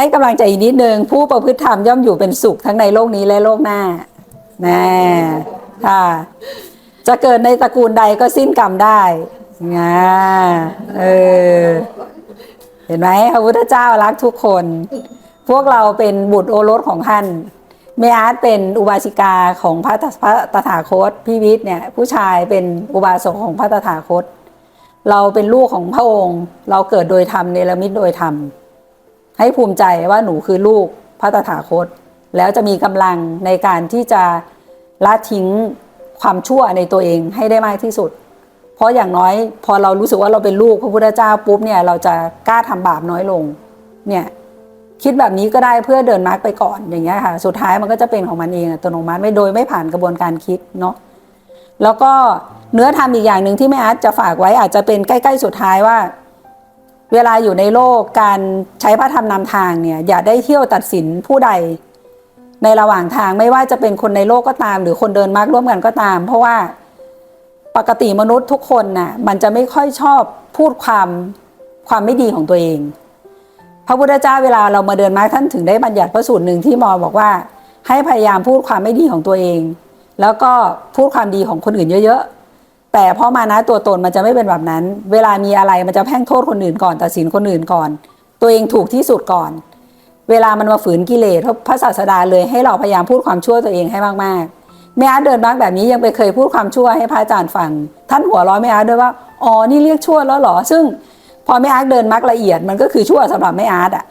ให้กำลังใจอีกนิดนึงผู้ประพฤติธรรมย่อมอยู่เป็นสุขทั้งในโลกนี้และโลกหน้านะค่ะจะเกิดในตระกูลใดก็สิ้นกรรมได้งาเออเห็นไหมพระพุทธเจ้ารักทุกคน พวกเราเป็นบุตรโอรสของท่านเมอาร์ตเป็นอุบาสิกาของพระตพระตถาคตพี่วิทย์เนี่ย ผู้ชายเป็นอุบาสกของพระตถาคต เราเป็นลูกของพระองค์ เราเกิดโดยธรรมเนรมิตโดยธรรม ให้ภูมิใจว่าหนูคือลูกพระตถาคต แล้วจะมีกำลังในการที่จะละทิ้งความชั่วในตัวเองให้ได้มากที่สุด เพราะอย่างน้อยพอเรารู้สึกว่าเราเป็นลูกพระพุทธเจ้าปุ๊บเนี่ยเราจะกล้าทำบาปน้อยลงเนี่ยคิดแบบนี้ก็ได้เพื่อเดินมาร์กไปก่อนอย่างเงี้ยค่ะ สุดท้ายมันก็จะเป็นของมันเองอัตโนมัติไม่โดยไม่ผ่านกระบวนการคิดเนาะแล้วก็เนื้อธรรมอีกอย่างหนึ่งที่แม่อาร์ตจะฝากไว้อาจจะเป็นใกล้ ๆ สุดท้ายว่า เวลาอยู่ในโลกการใช้พระธรรมนำทางเนี่ยอย่าได้เที่ยวตัดสินผู้ใด ในระหว่างทางไม่ว่าจะเป็นคนในโลกก็ตาม หรือคนเดินมาร์กร่วมกันก็ตาม เพราะว่าปกติมนุษย์ทุกคนน่ะมันจะไม่ค่อยชอบพูดความความไม่ดีของตัวเอง พระพุทธเจ้าเวลาเรามาเดินมาร์กท่านถึงได้บัญญัติพระสูตรหนึ่งที่มอบอกว่า ให้พยายามพูดความไม่ดีของตัวเอง แล้วก็พูดความดีของคนอื่นเยอะๆ แต่เพราะมานะตัวตนมันจะไม่เป็นแบบนั้น เวลามีอะไรมันจะแพ่งโทษคนอื่นก่อนตัดสินคนอื่นก่อน ตัวเองถูกที่สุดก่อน เวลามันมาฝืนกิเลสพระศาสดาเลยให้เราพยายามพูดความชั่วตัวเองให้มากๆแม่อาร์เดินมาร์กแบบนี้ยังไปเคยพูดความชั่วให้พระอาจารย์ฟัง ท่านหัวร้อยแม่อาร์ด้วยว่าอ๋อนี่เรียกชั่วแล้วหรอซึ่ง พอแม่อาร์เดินมาร์กละเอียดมันก็คือชั่วสำหรับแม่อาร์อะ